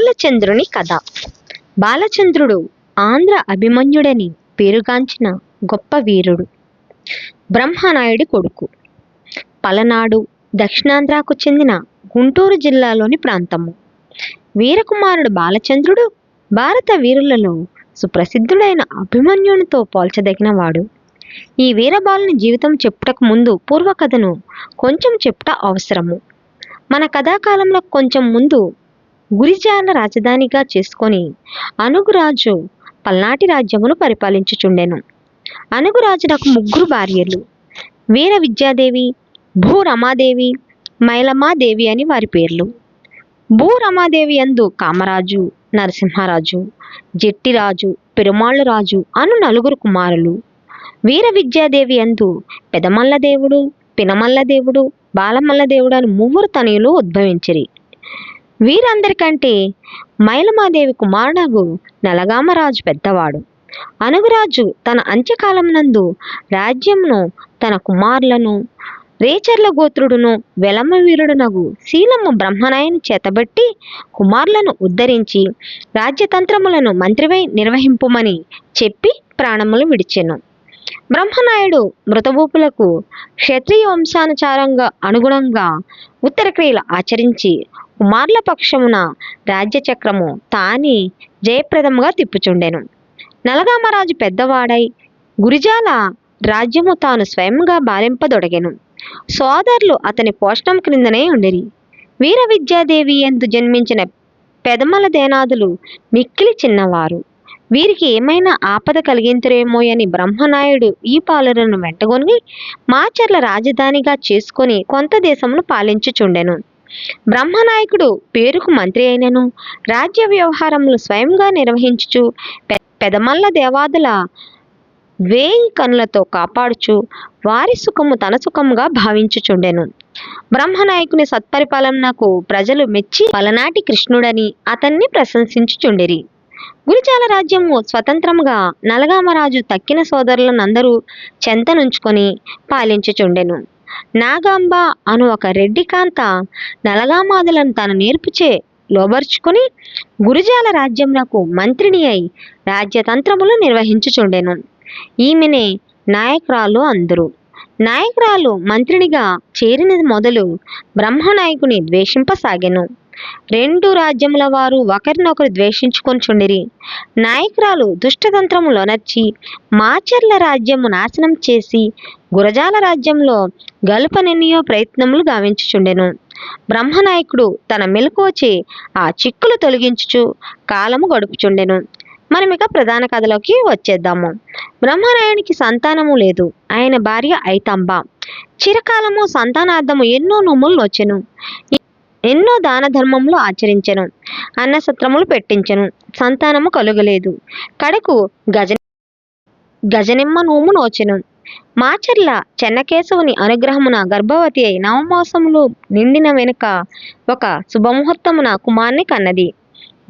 బాలచంద్రుని కథ. బాలచంద్రుడు ఆంధ్ర అభిమన్యుడని పేరుగాంచిన గొప్ప వీరుడు. బ్రహ్మనాయుడి కొడుకు. పలనాడు దక్షిణాంధ్రకు చెందిన గుంటూరు జిల్లాలోని ప్రాంతము. వీరకుమారుడు బాలచంద్రుడు భారత వీరులలో సుప్రసిద్ధుడైన అభిమన్యునితో పోల్చదగినవాడు ఈ వీరబాలుని జీవితం చెప్పుటకు ముందు పూర్వకథను కొంచెం చెప్పుట అవసరము. మన కథాకాలంలో కొంచెం ముందు గురిజాల రాజధానిగా చేసుకొని అనుగురాజు పల్నాటి రాజ్యమును పరిపాలించుచుండెను. అనుగురాజునకు ముగ్గురు భార్యలు. వీర విద్యాదేవి భూరమాదేవి మైలమాదేవి అని వారి పేర్లు. భూరమాదేవి అందు కామరాజు నరసింహరాజు జట్టిరాజు పెరుమాళ్ళు రాజు అను నలుగురు కుమారులు. వీర విద్యాదేవి అందు పెదమల్ల దేవుడు పినమల్ల దేవుడు బాలమల్ల దేవుడు అని ముగ్గురు తనయులు ఉద్భవించిరి. వీరందరికంటే మైలమాదేవి కుమారునగు నలగామరాజు పెద్దవాడు. అనుగురాజు తన అంత్యకాలం నందు రాజ్యమును తన కుమారులను రేచర్ల గోత్రుడును వెలమ్మ వీరుడునగు శీలము బ్రహ్మనాయుని చేతబట్టి కుమారులను ఉద్ధరించి రాజ్యతంత్రములను మంత్రివై నిర్వహింపుమని చెప్పి ప్రాణములు విడిచెను. బ్రహ్మనాయుడు మృతభూపులకు క్షత్రియ వంశానుచారంగా అనుగుణంగా ఉత్తరక్రియలు ఆచరించి కుమారుల పక్షమున రాజ్యచక్రము తాని జయప్రదముగా తిప్పుచుండెను. నలగామరాజు పెద్దవాడై గురిజాల రాజ్యము తాను స్వయంగా బాలింపదొడగెను. సోదరులు అతని పోషణం క్రిందనే ఉండిరి. వీర విద్యాదేవి ఎందు జన్మించిన పెదమల దేనాదులు మిక్కిలి చిన్నవారు. వీరికి ఏమైనా ఆపద కలిగింతురేమో అని బ్రహ్మనాయుడు ఈ పాలనను వెంటగొని మాచర్ల రాజధానిగా చేసుకొని కొంత దేశమును పాలించుచుండెను. బ్రహ్మనాయకుడు పేరుకు మంత్రి అయినను. రాజ్య వ్యవహారములు స్వయంగా నిర్వహించుచు పె- పెదమల్ల దేవాదుల వేయి కనులతో కాపాడుచు వారి సుఖము తన సుఖముగా భావించుచుండెను. బ్రహ్మనాయకుని సత్పరిపాలనకు ప్రజలు మెచ్చి పలనాటి కృష్ణుడని అతన్ని ప్రశంసించుచుండిరి. గురిచాల రాజ్యము స్వతంత్రముగా నలగామరాజు తక్కిన సోదరులనందరూ చెంతనుంచుకొని పాలించుచుండెను. నాగాంబ అను ఒక రెడ్డి కాంత నలగామాదులను తన నేర్పుచే లోబర్చుకొని గురుజాల రాజ్యమునకు మంత్రిని అయి రాజ్యతంత్రములు నిర్వహించుచుండెను. ఈమెనే నాయకురాలు అందరు. నాయకురాలు మంత్రినిగా చేరినది మొదలు బ్రహ్మనాయకుని ద్వేషింపసాగెను. రెండు రాజ్యముల వారు ఒకరినొకరు ద్వేషించుకొనిచుండిరి నాయకురాలు దుష్టతంత్రములోనర్చి మాచర్ల రాజ్యము నాశనం చేసి గురజాల రాజ్యంలో గలుపనెన్నియో ప్రయత్నములు గావించుచుండెను. బ్రహ్మనాయకుడు తన మెలకువచే ఆ చిక్కులు తొలగించుచు కాలము గడుపుచుండెను. మనం ఇక ప్రధాన కథలోకి వచ్చేద్దాము. బ్రహ్మనాయునికి సంతానము లేదు. ఆయన భార్య ఐతంబ. చిరకాలము సంతానార్థము ఎన్నో నోములు నొచ్చెను. ఎన్నో దాన ధర్మములు ఆచరించెను అన్నసత్రములు పెట్టించెను సంతానము కలుగలేదు. కడకు గజ గజనిమ్మ నోము నోచెను. మాచర్ల చెన్నకేశవుని అనుగ్రహమున గర్భవతి అయి నవమాసములు నిండిన వెనుక ఒక శుభముహూర్తమున కుమార్ని కన్నది.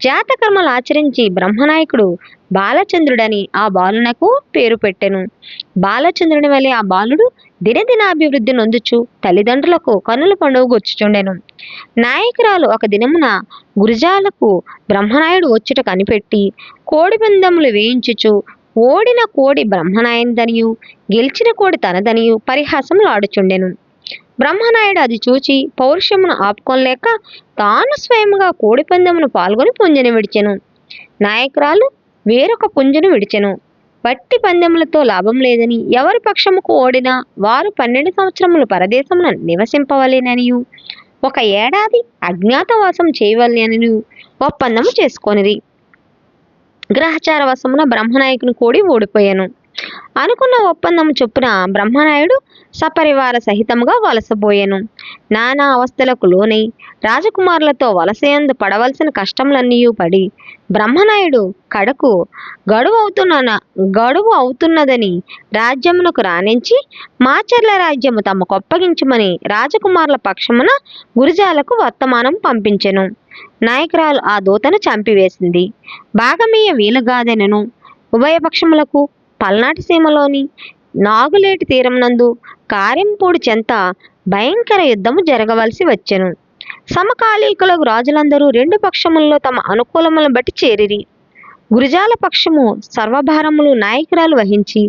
జాతకర్మలు ఆచరించి బ్రహ్మనాయకుడు బాలచంద్రుడని ఆ బాలునకు పేరు పెట్టెను. బాలచంద్రుని వలె ఆ బాలుడు దినదిన అభివృద్ధి నొందుచు తల్లిదండ్రులకు కనుల పండుగ గొచ్చుచుండెను. నాయకురాలు ఒక దినమున గురిజాలకు బ్రహ్మనాయుడు వచ్చుట కనిపెట్టి కోడిపందెములు వేయించుచు ఓడిన కోడి బ్రహ్మనాయునిదనియు గెలిచిన కోడి తనదనియు పరిహాసములు ఆడుచుండెను. బ్రహ్మనాయుడు అది చూచి పౌరుషమును ఆపుకోలేక తాను స్వయముగా కోడి పందెమును పాల్గొని పుంజను విడిచెను. నాయకురాలు వేరొక పుంజను విడిచెను. వట్టి పందెములతో లాభం లేదని ఎవరి పక్షముకు ఓడినా వారు పన్నెండు సంవత్సరములు పరదేశమున నివసింపవలేనని ఒక ఏడాది అజ్ఞాతవాసం చేయవలనని ఒప్పందము చేసుకొనిది గ్రహచార వశమున బ్రహ్మనాయకుని కోడి ఓడిపోయాను. అనుకున్న ఒప్పందం చొప్పున బ్రహ్మనాయుడు సపరివార సహితముగా వలసపోయాను నానా అవస్థలకు లోనై రాజకుమారులతో వలసయందు పడవలసిన కష్టములన్నీ పడి బ్రహ్మనాయుడు కడకు గడువు అవుతున్న గడువు అవుతున్నదని రాజ్యమునకు రాణించి మాచర్ల రాజ్యము తమకు అప్పగించమని రాజకుమారుల పక్షమున గురిజాలకు వర్తమానం పంపించెను. నాయకురాలు ఆ దూతను చంపివేసింది. భాగమీయ వీలుగాదెనను. ఉభయపక్షములకు పల్నాటి సీమలోని నాగులేటి తీరంనందు కారెంపూడి చెంత భయంకర యుద్ధము జరగవలసి వచ్చెను. సమకాలీకులకు రాజులందరూ రెండు పక్షములలో తమ అనుకూలములను బట్టి చేరిరి. గురుజాల పక్షము సర్వభారములు నాయకురాలు వహించి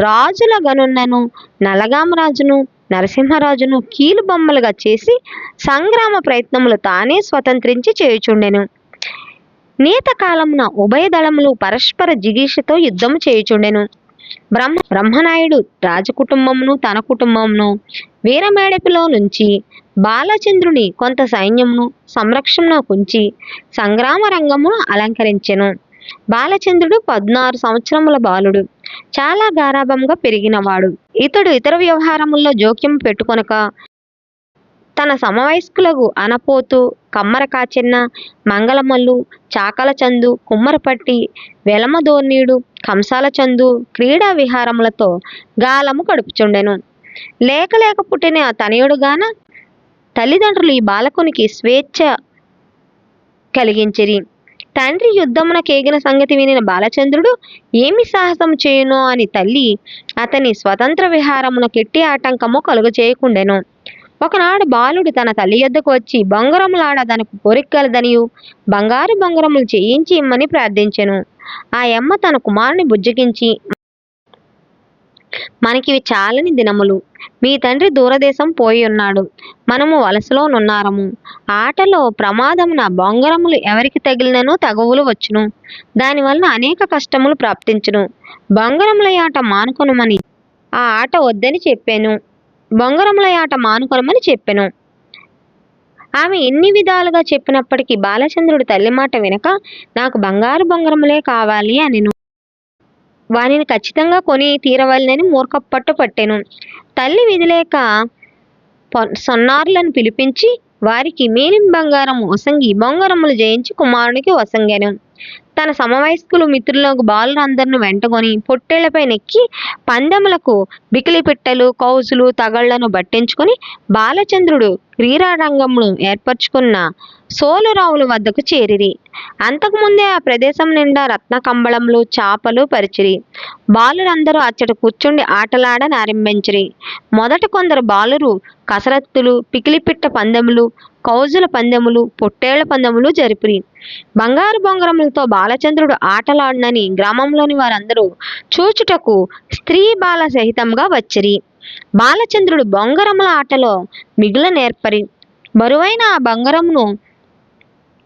రాజుల గనున్నను నలగామరాజును నరసింహరాజును కీలు బొమ్మలుగా చేసి సంగ్రామ ప్రయత్నములు తానే స్వతంత్రించి చేయుచుండెను. నీత కాలమున ఉభయ దళములు పరస్పర జిగీషతో యుద్ధము చేయుచుండెను. బ్రహ్మ బ్రహ్మనాయుడు రాజకుటుంబమును తన కుటుంబమును వీరమేడపిలో నుంచి బాలచంద్రుని కొంత సైన్యమును సంరక్షణలో ఉంచి సంగ్రామ రంగమును అలంకరించెను. బాలచంద్రుడు పద్నారు సంవత్సరముల బాలుడు. చాలా గారాభంగా పెరిగినవాడు. ఇతడు ఇతర వ్యవహారముల్లో జోక్యం పెట్టుకొనక తన సమవయస్కులకు అనపోతు కమ్మర కాచెన్న మంగళమల్లు చాకల చందు కుమ్మరపట్టి వెలమదోర్నీడు కంసాల చందు క్రీడా విహారములతో గాలము గడుపుచుండెను. లేక లేక పుట్టిన తనయుడుగాన తల్లిదండ్రులు ఈ బాలకునికి స్వేచ్ఛ కలిగించిరి. తండ్రి యుద్ధమున కేగిన సంగతి వినిన బాలచంద్రుడు ఏమి సాహసం చేయునో అని తల్లి అతని స్వతంత్ర విహారమున కెట్టి ఆటంకము కలుగచేయకుండెను ఒకనాడు బాలుడు తన తల్లి యొద్దకు వచ్చి బొంగరములాడ తనకు కోరికలదనియు బంగారు బొంగరములు చేయించి ఇమ్మని ప్రార్థించెను. ఆ యమ్మ తన కుమారుని బుజ్జగించి మనకివి చాలని దినములు. మీ తండ్రి దూరదేశం పోయి ఉన్నాడు మనము వలసలోనున్నారము ఆటలో ప్రమాదమున బొంగరములు ఎవరికి తగిలినను తగవులు వచ్చును. దానివల్ల అనేక కష్టములు ప్రాప్తించును. బొంగరముల ఆట మానుకొనమని ఆ ఆట వద్దని చెప్పాను. బొంగరముల ఆట మానుకొనమని చెప్పెను. ఆమె ఎన్ని విధాలుగా చెప్పినప్పటికీ బాలచంద్రుడు తల్లి మాట వినక నాకు బంగారు బొంగరములే కావాలి అనెను. వానిని ఖచ్చితంగా కొని తీరవలనని మూర్ఖపట్టు పట్టెను. తల్లి విధిలేక సొన్నారులను పిలిపించి వారికి మేలిం బంగారం వసంగి బొంగరములు జయించి కుమారునికి వసంగాను. తన సమవయస్కులు మిత్రులకు బాలురందరిని వెంటకొని పొట్టేళ్ళపై నెక్కి పందెములకు బికిలి పిట్టలు కౌజులు తగళ్ళను బట్టించుకుని బాలచంద్రుడు క్రీడారంగమును ఏర్పరచుకున్న సోలురావుల వద్దకు చేరిరి. అంతకుముందే ఆ ప్రదేశం నిండా రత్న కంబళములు చాపలు పరిచిరి. బాలురందరూ అచ్చట కూర్చుండి ఆటలాడనారంభించిరి మొదట కొందరు బాలురు కసరత్తులు పికిలిపిట్ట పందెములు కౌజుల పందెములు పొట్టేళ్ళ పందెములు జరిపిరి. బంగారు బొంగరములతో బాలచంద్రుడు ఆటలాడినని గ్రామంలోని వారందరూ చూచుటకు స్త్రీ బాల సహితంగా వచ్చిరి. బాలచంద్రుడు బొంగరముల ఆటలో మిగుల నేర్పరి బరువైన ఆ బంగారమును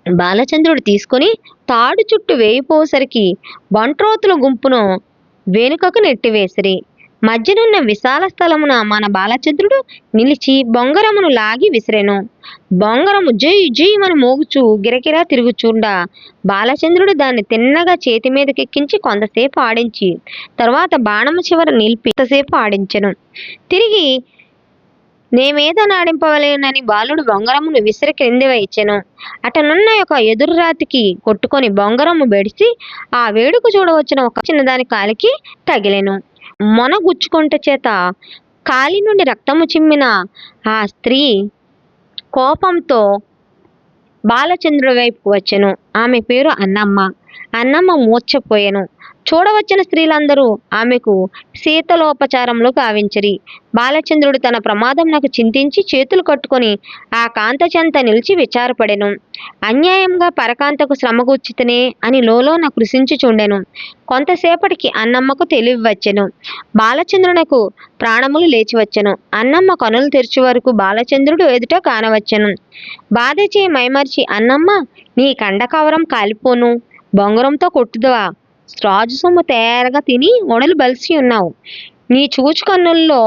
బాలచంద్రుడు తీసుకొని తాడు చుట్టూ వేయిపోసరికి బంట్రోతుల గుంపును వెనుకకు నెట్టివేసిరి. మధ్యనున్న విశాల స్థలమున మన బాలచంద్రుడు నిలిచి బొంగరమును లాగి విసిరెను. బొంగరము జై జైమని మోగుచు గిరకిరా తిరుగుచుండా. బాలచంద్రుడు దాన్ని తిన్నగా చేతి మీదకెక్కించి కొంతసేపు ఆడించి తరువాత బాణము చివర నిలిపి కొంతసేపు ఆడించెను. తిరిగి నేమేద నాడింపవలేనని బాలుడు బొంగరమును విసిరి క్రింది వేయించెను అటనున్న ఒక ఎదురు రాతికి కొట్టుకొని బొంగరము బెడిసి ఆ వేడుక చూడవచ్చిన ఒక చిన్నదాని కాలికి తగిలెను. మొనగుచ్చుకుంట చేత కాలి నుండి రక్తము చిమ్మిన ఆ స్త్రీ కోపంతో బాలచంద్రుడి వైపుకు వచ్చెను. ఆమె పేరు అన్నమ్మ. అన్నమ్మ మూర్చపోయాను చూడవచ్చిన స్త్రీలందరూ ఆమెకు శీతలోపచారంలో గావించిరి. బాలచంద్రుడు తన ప్రమాదం నాకు చింతించి చేతులు కట్టుకొని ఆ కాంతచంత నిలిచి విచారపడెను. అన్యాయంగా పరకాంతకు శ్రమగూర్చితనే అని లోలోన కృషించుచుండెను కొంతసేపటికి అన్నమ్మకు తెలివి వచ్చెను బాలచంద్రునకు ప్రాణములు లేచి వచ్చెను అన్నమ్మ కనులు తెరిచి వరకు బాలచంద్రుడు ఎదుట కానవచ్చెను. బాధచే మైమర్చి అన్నమ్మ నీ కండ కవరం కాలిపోను. బొంగరంతో కొట్టుదవా? రాజు సొమ్ము తేరగా తిని ఒడలు బలిసి ఉన్నావు. నీ చూచు కన్నుల్లో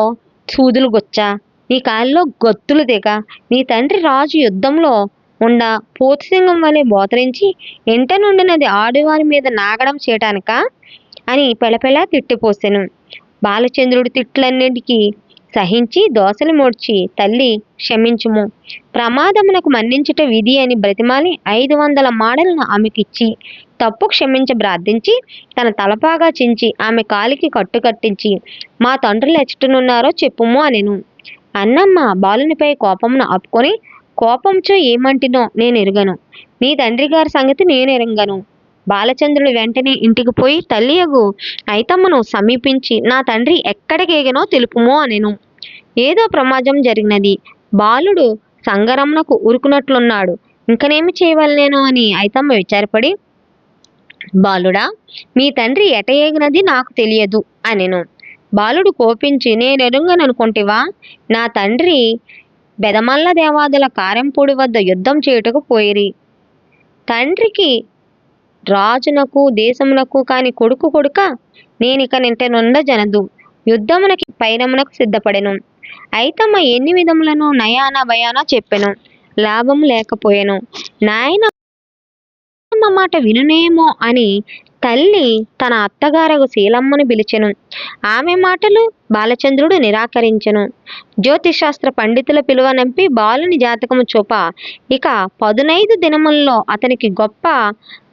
సూదులు గొచ్చా నీ కాళ్ళలో గొత్తులు దిగ నీ తండ్రి రాజు యుద్ధంలో ఉండ పోతుసింగం వలె బోతరించి ఎంట నుండినది ఆడవారి మీద నాగడం చేయటానికా? అని పెళపెళ తిట్టిపోసెను. బాలచంద్రుడి తిట్లన్నిటికీ సహించి దోసలు మూడ్చి తల్లి క్షమించుము. ప్రమాదమునకు మన్నించుట విధి అని బ్రతిమాలి ఐదు వందల మాడలను ఆమెకిచ్చి తప్పు క్షమించ ప్రార్థించి తన తలపాగా చించి ఆమె కాలికి కట్టు కట్టించి మా తండ్రులు ఎచ్చటనున్నారో చెప్పుము అనెను. అన్నమ్మ బాలునిపై కోపమును ఆపుకొని కోపంచో ఏమంటినో నేను ఎరుగను నీ తండ్రి గారి సంగతి నేను ఎరంగను బాలచంద్రుడు వెంటనే ఇంటికి పోయి తల్లియగు ఐతమ్మను సమీపించి నా తండ్రి ఎక్కడికేగనో తెలుపుమో అనెను. ఏదో ప్రమాదం జరిగినది. బాలుడు సంగరమునకు ఉరుకునట్లున్నాడు. ఇంకనేమి చేయవలనేను అని ఐతమ్మ విచారపడి బాలుడా మీ తండ్రి ఎట ఏగినది నాకు తెలియదు అనెను. బాలుడు కోపించి నేనెరుంగననుకొంటివా నా తండ్రి బెదమల్ల దేవాదుల కారెంపూడి వద్ద యుద్ధం చేయుటకు పోయిరి. తండ్రికి రాజునకు దేశమునకు కాని కొడుకు కొడుక నేనిక నింటనుండ జనదు. యుద్ధమునకి పైనమునకు సిద్ధపడెను. అయితమ్మ ఎన్ని విధములను నయాన భయాన చెప్పెను. లాభం లేకపోయెను. నాయన మాట వినునేమో అని తల్లి తన అత్తగారకు శీలమ్మను పిలిచెను. ఆమె మాటలు బాలచంద్రుడు నిరాకరించెను. జ్యోతిశాస్త్ర పండితుల పిలువనంపి బాలుని జాతకము చూప. ఇక పదునైదు దినముల్లో అతనికి గొప్ప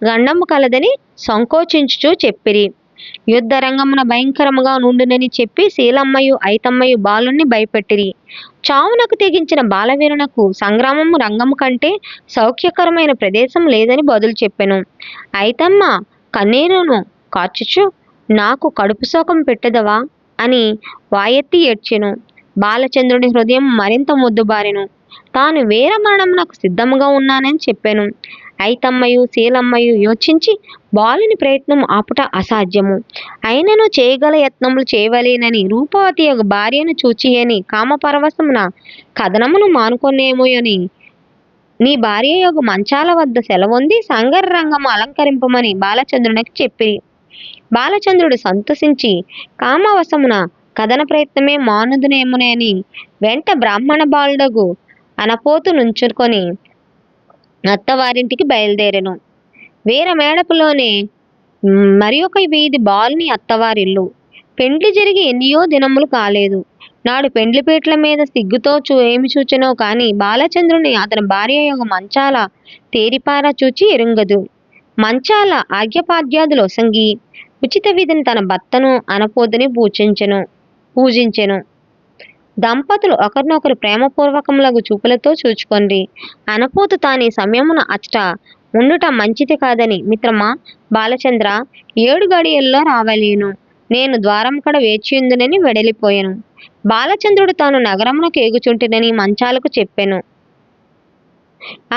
గండము కలదని సంకోచించుచూ చెప్పిరి. యుద్ధరంగమున భయంకరముగా నుండునని చెప్పి శీలమ్మయు ఐతమ్మయు బాలుణ్ణి భయపెట్టిరి. చావునకు తెగించిన బాలవీరునకు సంగ్రామము రంగము కంటే సౌఖ్యకరమైన ప్రదేశం లేదని బదులు చెప్పెను. ఐతమ్మ కన్నీరును కార్చుచు నాకు కడుపు శోకం పెట్టెదవా అని వాయెత్తి ఏడ్చెను. బాలచంద్రుని హృదయం మరింత ముద్దుబారెను. తాను వీర మరణమునకు సిద్ధముగా ఉన్నానని చెప్పాను. ఐతమ్మయు శీలమ్మయు యోచించి బాలుని ప్రయత్నం ఆపుట అసాధ్యము. అయినను చేయగల యత్నములు చేయవలేనని రూపవతి యొక్క భార్యను చూచి అని కామపరవశమున కథనమును మానుకొనేమో అని నీ భార్య యొక్క మంచాల వద్ద సెలవుంది సంగర రంగము అలంకరింపమని బాలచంద్రునికి చెప్పి బాలచంద్రుడు సంతోషించి కామవశమున కథన ప్రయత్నమే మానుదునేమునేని వెంట బ్రాహ్మణ బాలుడగు అనపోతు నుంచుకొని అత్తవారింటికి బయలుదేరెను. వీర మేడపులోనే మరి ఒక వీధి బాలుని అత్తవారిల్లు. పెండ్లి జరిగి ఎన్నియో దినములు కాలేదు. నాడు పెండ్లిపీటల మీద సిగ్గుతో చూ ఏమి చూచెనో కాని బాలచంద్రుని అతని భార్య యొక్క మంచాల తేరిపార చూచి ఎరుంగదు. మంచాల ఆజ్ఞపాద్యాదులు ఒసంగి ఉచిత విధిని తన భర్తను అనపోదని పూజించెను పూజించెను. దంపతులు ఒకరినొకరు ప్రేమపూర్వకములకు చూపులతో చూచుకొండ్రి. అనపోతు తాని సమయమున అచ్చట ఉండుట మంచిది కాదని మిత్రమా బాలచంద్ర ఏడు గడియల్లో రావలేను. నేను ద్వారం కడ వేచియుందునని వెడలిపోయాను. బాలచంద్రుడు తాను నగరమునకు ఏగుచుంటినని మంచాలకు చెప్పెను.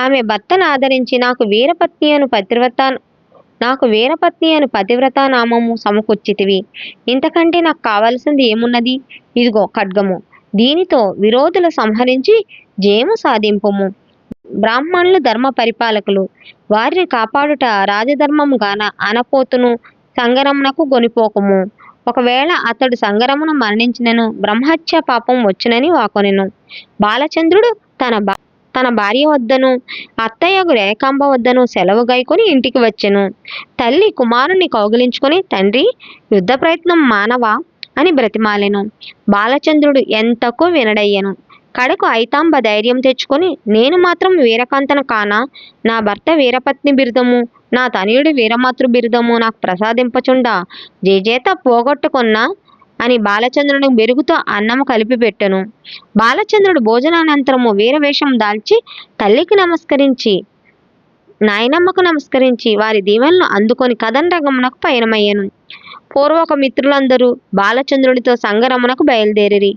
ఆమె భర్తను ఆదరించి నాకు వీరపత్ని అను పతివ్రత నాకు వీరపత్ని అను పతివ్రత నామము సమకూర్చితివి. ఇంతకంటే నాకు కావలసింది ఏమున్నది? ఇదిగో ఖడ్గము. దీనితో విరోధుల సంహరించి జయము సాధింపుము. బ్రాహ్మణులు ధర్మ పరిపాలకులు వారిని కాపాడుట రాజధర్మము గాన అనపోతును సంగరమునకు గొనిపోకము. ఒకవేళ అతడు సంగరమును మరణించినను బ్రహ్మహత్య పాపం వచ్చునని వాకొనెను. బాలచంద్రుడు తన తన భార్య వద్దను అత్తయ్యకు రేఖాంబ వద్దను సెలవు గైకొని ఇంటికి వచ్చెను. తల్లి కుమారుని కౌగిలించుకొని తండ్రి యుద్ధ ప్రయత్నం మానవా? అని బ్రతిమాలెను. బాలచంద్రుడు ఎంతకు వినడయ్యను? కడకు ఐతాంబ ధైర్యం తెచ్చుకొని నేను మాత్రం వీరకాంతన కానా? నా భర్త వీరపత్ని బిరుదము నా తనయుడు వీరమాతృ బిరుదము నాకు ప్రసాదింపచుండా? జేజేత పోగొట్టుకున్నా? అని బాలచంద్రుని బెరుగుతో అన్నము కలిపి పెట్టెను బాలచంద్రుడు భోజనానంతరము వీరవేషం దాల్చి తల్లికి నమస్కరించి నాయనమ్మకు నమస్కరించి వారి దీవెనలు అందుకొని కథన్ రంగమునకు పయనమయ్యాను. పూర్వక మిత్రులందరూ బాలచంద్రుడితో సంగరమునకు బయలుదేరిరి.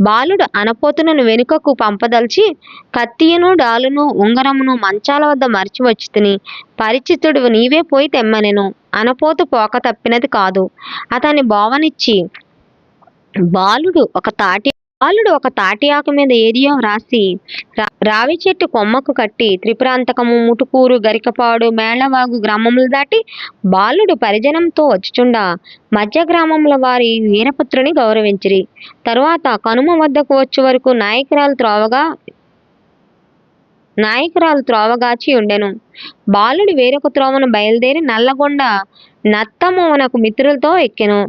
బాలుడు అనపోతునను వెనుకకు పంపదలిచి కత్తియను డాలును ఉంగరమును మంచాల వద్ద మరిచి వచ్చి తిని పరిచితుడు నీవే పోయి తెమ్మనెను. అనపోతు పోక తప్పినది కాదు. అతని బావనిచ్చి బాలుడు ఒక తాటి బాలుడు ఒక తాటి ఆకు మీద ఏదియో వ్రాసి రా- రావి చెట్టు కొమ్మకు కట్టి త్రిపురాంతకము ముటుకూరు గరికపాడు మేళవాగు గ్రామములు దాటి బాలుడు పరిజనంతో వచ్చుచుండా. మధ్య గ్రామముల వారి వీరపుత్రుని గౌరవించిరి. తరువాత కనుమ వద్దకు వచ్చే వరకు నాయకురాలు త్రోవగా నాయకురాలు త్రోవగాచి ఉండెను. బాలుడు వేరొక త్రోవను బయలుదేరి నల్లగొండ నత్తమోవనకు మిత్రులతో ఎక్కెను.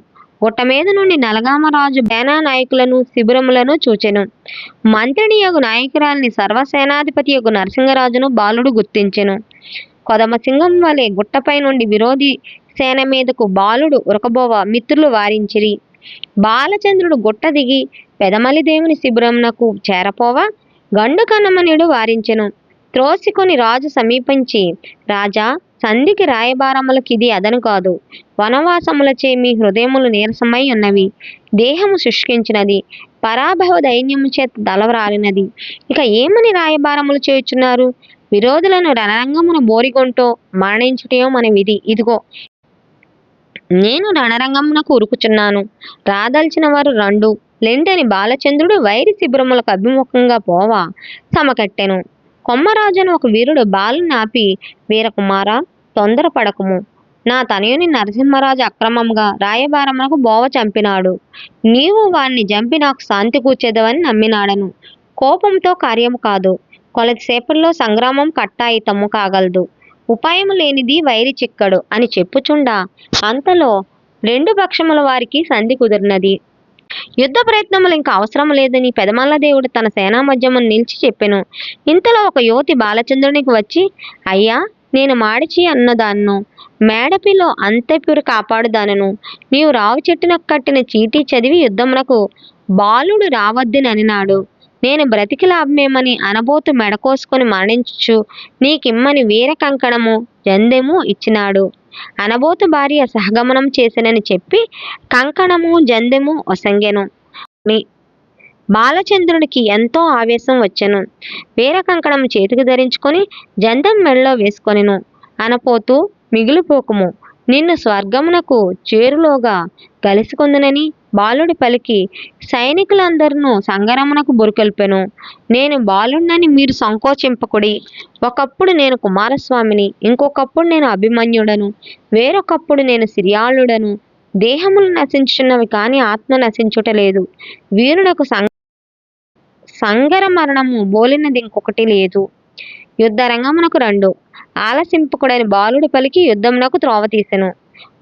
గుట్ట మీద నుండి నలగామరాజు బేనా నాయకులను శిబిరములను చూచెను. మంత్రిని యొక్క నాయకురాల్ని సర్వసేనాధిపతి యొక్క నరసింహరాజును బాలుడు గుర్తించెను. కొదమసింగం వలె గుట్టపై నుండి విరోధి సేన మీదకు బాలుడు ఉరకబోవ మిత్రులు వారించిరి. బాలచంద్రుడు గుట్ట దిగి పెదమలి దేవుని శిబిరమునకు చేరపోవా గండు కన్నమనుడు వారించెను. త్రోసికొని రాజు సమీపించి రాజా సంధికి రాయబారములకిది అదను కాదు. వనవాసములచే మీ హృదయములు నీరసమై ఉన్నవి. దేహము శుష్కించినది. పరాభవ దైన్యము చేత దలవరాలినది ఇక ఏమని రాయబారములు చేయుచున్నారు? విరోధులను రణరంగమున బోరిగొంటో మరణించుటయో మన విధి. ఇదిగో నేను రణరంగమునకు ఉరుకుచున్నాను. రాదల్చిన వారు రెండు. లెంటని బాలచంద్రుడు వైరి శిబిరములకు అభిముఖంగా పోవా సమకట్టెను. కొమ్మరాజును ఒక వీరుడు బాలుని ఆపి వీరకుమార తొందరపడకము. నా తనయుని నరసింహరాజు అక్రమంగా రాయబారమునకు బోవ చంపినాడు. నీవు వాణ్ణి చంపి నాకు శాంతి కూర్చేదవని నమ్మినాడను. కోపంతో కార్యము కాదు. కొలదిసేపట్లో సంగ్రామం కట్టాయితము కాగలదు. ఉపాయము లేనిది వైరి చిక్కడు అని చెప్పుచుండా. అంతలో రెండు పక్షముల వారికి సంధి కుదిరినది. యుద్ధ ప్రయత్నములు ఇంకా అవసరం లేదని పెదమల్ల దేవుడు తన సేనా మధ్యమును నిలిచి చెప్పెను. ఇంతలో ఒక యువతి బాలచంద్రునికి వచ్చి అయ్యా నేను మాడిచి అన్నదాన్ను. మేడపిలో అంత్యపురి కాపాడుదానను. నీవు రావు చెట్టునకు కట్టిన చీటీ చదివి యుద్ధమునకు బాలుడు రావద్దుననినాడు నేను బ్రతికి లాభమేమని అనబోతు మెడకోసుకొని మరణించు నీకిమ్మని వీర కంకణము జందెము ఇచ్చినాడు. అనబోతు భార్య సహగమనం చేసినని చెప్పి కంకణము జందెము ఒసంగెను. బాలచంద్రునికి ఎంతో ఆవేశం వచ్చెను. వీర కంకణం చేతికి ధరించుకొని జందెం మెడలో వేసుకొనిను. అనపోతూ మిగిలిపోకుము. నిన్ను స్వర్గమునకు చేరులోగా కలిసికొందునని బాలుడి పలికి సైనికులందరినూ సంగరమునకు బురికొల్పెను నేను బాలుణ్ణని మీరు సంకోచింపకుడి. ఒకప్పుడు నేను కుమారస్వామిని ఇంకొకప్పుడు నేను అభిమన్యుడను. వేరొకప్పుడు నేను సిరియాళుడను. దేహములు నశించున్నవి కానీ ఆత్మ నశించుట లేదు. వీరునకు సం సంగర మరణము బోలినది ఇంకొకటి లేదు. యుద్ధ రంగమునకు రెండు. ఆలసింపకుడని బాలుడు పలికి యుద్ధమునకు త్రోవ తీసెను.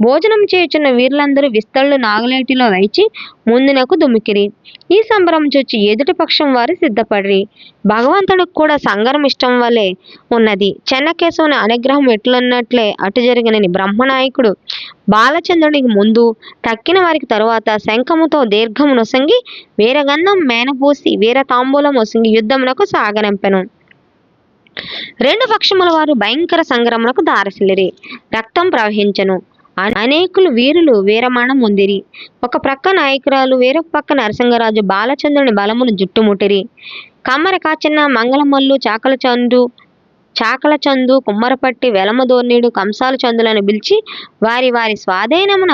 భోజనం చేయుచున్న వీరులందరూ విస్తళ్ళు నాగలేటిలో వైచి ముందునకు దుమికిరి. ఈ సంబరం చూచి ఎదుటి పక్షం వారు సిద్ధపడిరి. భగవంతుడికి కూడా సంగరం ఇష్టం వలె ఉన్నది. చెన్నకేశవుని అనుగ్రహం ఎట్లున్నట్లే అటు జరిగినని బ్రహ్మనాయకుడు బాలచంద్రునికి ముందు తక్కిన వారికి తరువాత శంఖముతో దీర్ఘము నొసంగి వీరగంధం మేనపూసి వీర తాంబూలం ఒసంగి యుద్ధమునకు సాగనంపెను. రెండు పక్షముల వారు భయంకర సంగ్రమునకు దారసిల్లిరి రక్తం ప్రవహించెను. అనేకులు వీరులు వీరమరణం పొందిరి ఒక ప్రక్క నాయకురాలు వేరొక పక్క నరసింగరాజు బాలచంద్రుని బలమును జుట్టుముట్టిరి. కమ్మర కాచిన మంగళమల్లు చాకల చందు చాకల చందు కుమ్మరపట్టి వెలమదోర్నీడు కంసాల చందులను పిలిచి వారి వారి స్వాధీనమున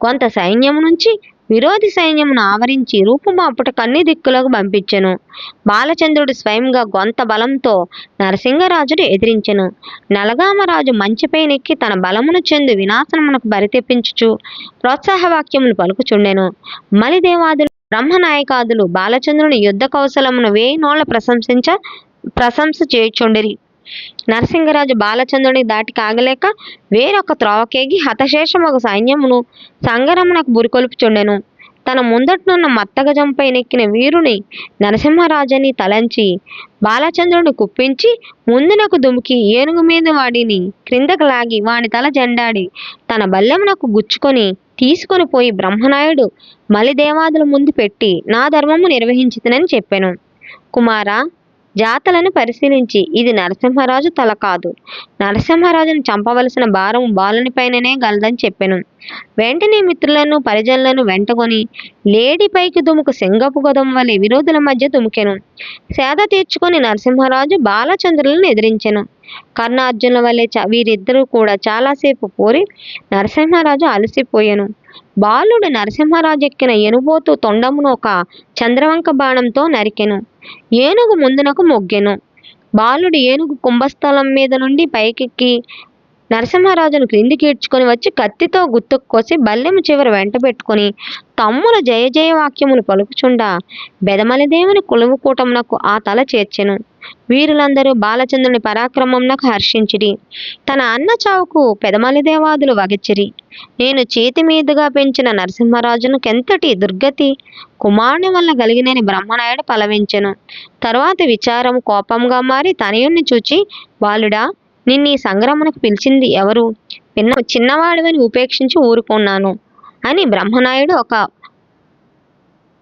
కొంత సైన్యము నుంచి విరోధి సైన్యమును ఆవరించి రూపుమాపుట కన్ని దిక్కులకు పంపించెను. బాలచంద్రుడు స్వయంగా గొంత బలంతో నరసింహరాజును ఎదిరించెను. నలగామరాజు మంచిపైనెక్కి తన బలమును చెందు వినాశనమునకు బరితెప్పించుచు ప్రోత్సాహవాక్యములు పలుకుచుండెను. మలిదేవాదులు బ్రహ్మనాయకాదులు బాలచంద్రుని యుద్ధ కౌశలమును వేయి నోళ్ళ ప్రశంసించ ప్రశంస చేయుచుండిరి. నరసింగరాజు బాలచంద్రుని దాటి కాగలేక వేరొక త్రోవకేగి ఒక సైన్యమును సంగరమునకు బురికొల్పుచుండెను. తన ముందట్నున్న మత్తగజంపై నెక్కిన వీరుని నరసింహరాజని తలంచి బాలచంద్రుని కుప్పించి ముందునకు దుమికి ఏనుగు మీద వాడిని క్రిందకు లాగి వాని తల జెండాడి తన బల్లెమునకు గుచ్చుకొని తీసుకొని పోయి బ్రహ్మనాయుడు మలిదేవాదుల ముందు పెట్టి నా ధర్మము నిర్వహించితనని చెప్పాను. కుమారా జాతలను పరిశీలించి ఇది నరసింహరాజు తల కాదు. నరసింహరాజును చంపవలసిన భారం బాలునిపైననే గలదని చెప్పెను. వెంటనే మిత్రులను పరిజనులను వెంటకొని లేడిపైకి దుముకు సింగపు గదం వలె విరోధుల మధ్య దుముకెను. సేద తీర్చుకొని నరసింహరాజు బాలచంద్రులను ఎదిరించెను. కర్ణార్జునుల వలె చ- వీరిద్దరూ కూడా చాలాసేపు పోరి నరసింహరాజు అలసిపోయాను. బాలుడు నరసింహరాజు ఎక్కిన ఎనుబోతు తొండమును ఒక చంద్రవంక బాణంతో నరికెను. ఏనుగు ముందునకు మొగ్గెను. బాలుడు ఏనుగు కుంభస్థలం మీద నుండి పైకెక్కి నరసింహరాజును క్రిందికి ఈడ్చుకొని వచ్చి కత్తితో గుత్తుకు కోసి బల్లెము చివర వెంట పెట్టుకొని తమ్ముల జయ జయ వాక్యములు పలుకుచుండా బెదమలిదేవుని కులువుకూటమునకు ఆ తల చేర్చెను. వీరులందరూ బాలచంద్రుని పరాక్రమంనకు హర్షించిరి. తన అన్న చావుకు పెదమలిదేవాదులు వగచిరి నేను చేతి మీదుగా పెంచిన నరసింహరాజును కెంతటి దుర్గతి కుమారుని వల్ల కలిగినని బ్రహ్మనాయుడు పలవించెను. తర్వాత విచారం కోపంగా మారి తనయుణ్ణి చూచి బాలుడా నిన్ను ఈ సంగ్రమణకు పిలిచింది ఎవరు? పిన్న చిన్నవాడివని ఉపేక్షించి ఊరుకున్నాను అని బ్రహ్మనాయుడు ఒక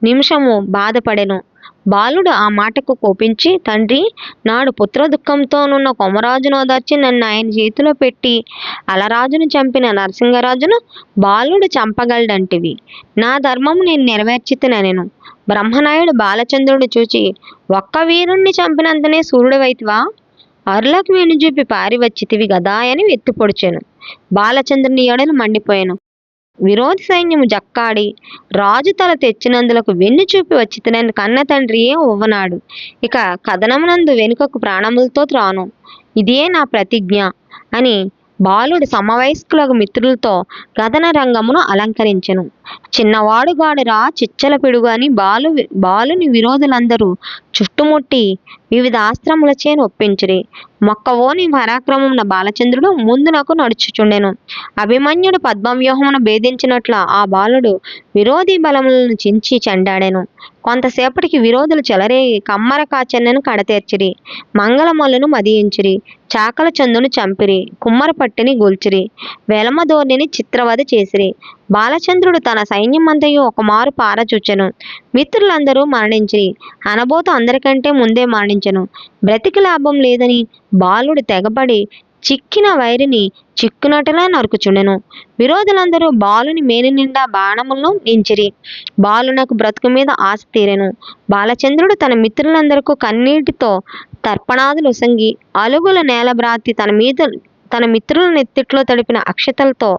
నిమిషము బాధపడెను. బాలుడు ఆ మాటకు కోపించి తండ్రి నాడు పుత్ర దుఃఖంతోనున్న కొమరాజును ఓదార్చి నన్ను ఆయన చేతిలో పెట్టి అలరాజును చంపిన నరసింహరాజును బాలుడు చంపగలడంటివి. నా ధర్మం నేను నెరవేర్చితినెను బ్రహ్మనాయుడు బాలచంద్రుడు చూచి ఒక్క వీరుణ్ణి చంపినంతనే సూర్యుడవైతివా అరులకు వేణు చూపి పారి వచ్చితివి గదా? అని ఎత్తి పొడిచాను బాలచంద్రుని ఎడలు మండిపోయాను. విరోధి సైన్యము జక్కాడి. రాజు తల తెచ్చినందులకు వెన్ను చూపి వచ్చితనని కన్న తండ్రియే ఉవ్వనాడు ఇక కథనమునందు వెనుకకు ప్రాణములతో త్రాను. ఇదే నా ప్రతిజ్ఞ అని బాలుడు సమవయస్కులకు మిత్రులతో కథన రంగమును అలంకరించెను. చిన్నవాడుగాడురా చిచ్చల పిడుగు అని బాలు బాలుని విరోధులందరూ చుట్టుముట్టి వివిధ ఆశ్రములచే ఒప్పించిరి. మొక్కవోని పరాక్రమమున బాలచంద్రుడు ముందునకు నడుచుచుండెను. అభిమన్యుడు పద్మవ్యూహమును భేదించినట్ల ఆ బాలుడు విరోధి బలములను చించి చెండాడెను. కొంతసేపటికి విరోధులు చెలరేగి కమ్మర కాచెన్నను కడతేర్చిరి. మంగళమల్లును మదియించిరి చాకల చందును చంపిరి. కుమ్మరపట్టిని గూల్చిరి. వెలమధోర్నిని చిత్రవధ చేసిరి. బాలచంద్రుడు తన సైన్యమంతయు ఒకమారు పారచూచెను. మిత్రులందరూ మరణించిరి. అనబోతు అందరికంటే ముందే మరణించెను. బ్రతికి లాభం లేదని బాలుడు తెగబడి చిక్కిన వైరిని చిక్కునట్టులా నరుకుచుండెను. విరోధులందరూ బాలుని మేని నిండా బాణములను నించిరి. బాలునకు బ్రతుకు మీద ఆశ తీరెను. బాలచంద్రుడు తన మిత్రులందరకు కన్నీటితో తర్పణాదులు ఉసంగి అలుగుల నేలబ్రాతి తన మీద తన మిత్రుల నెత్తిట్లో తడిపిన అక్షతలతో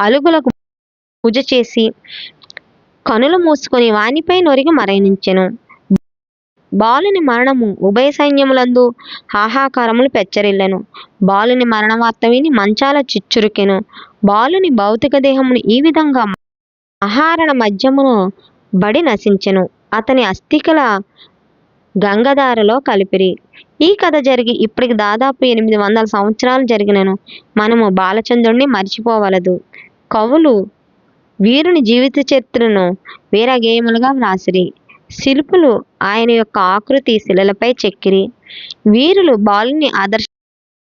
అలుగులకు పూజ చేసి కనులు మూసుకొని వానిపై నొరిగి మరణించెను. బాలుని మరణము ఉభయ సైన్యములందు హాహాకారములు పెచ్చరిల్లెను. బాలుని మరణ వార్త విని మంచాల చిచ్చురుకెను. బాలుని భౌతిక దేహమును ఈ విధంగా ఆహారణ మధ్యమును బడి నశించెను. అతని అస్థికల గంగధారలో కలిపిరి. ఈ కథ జరిగి ఇప్పటికి దాదాపు ఎనిమిది వందల సంవత్సరాలు జరిగినను. మనము బాలచంద్రుణ్ణి మర్చిపోవలదు. కవులు వీరుని జీవిత చరిత్రను వీరగేయములుగా వ్రాసిరి. శిల్పులు ఆయన యొక్క ఆకృతి శిలలపై చెక్కిరి. వీరులు బాలుని ఆదర్శ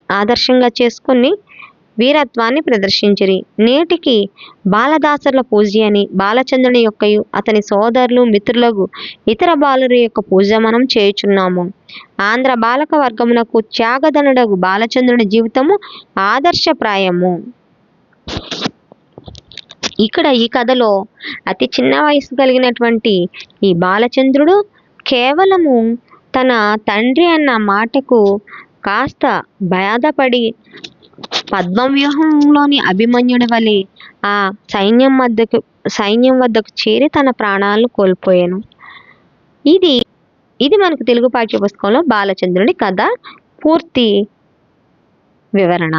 ఆదర్శంగా చేసుకుని వీరత్వాన్ని ప్రదర్శించిరి. నేటికి బాలదాసర్ల పూజ అని బాలచంద్రుని యొక్క అతని సోదరులు మిత్రులకు ఇతర బాలుల యొక్క పూజ మనం చేయుచున్నాము. ఆంధ్ర బాలక వర్గమునకు త్యాగధనుడకు బాలచంద్రుని జీవితము ఆదర్శప్రాయము. ఇక్కడ ఈ కథలో అతి చిన్న వయసు కలిగినటువంటి ఈ బాలచంద్రుడు కేవలము తన తండ్రి అన్న మాటకు కాస్త బాధపడి పద్మవ్యూహంలోని అభిమన్యుడి వలె ఆ సైన్యం వద్దకు సైన్యం వద్దకు చేరి తన ప్రాణాలను కోల్పోయాను. ఇది ఇది మనకు తెలుగు పాఠ్యపుస్తకంలో బాలచంద్రుడి కథ పూర్తి వివరణ.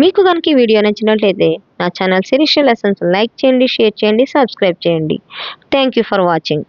మీకు కనుక ఈ వీడియో నచ్చినట్లయితే నా ఛానల్ శిరీష లెసన్స్ లైక్ చేయండి షేర్ చేయండి సబ్స్క్రైబ్ చేయండి. Thank you for watching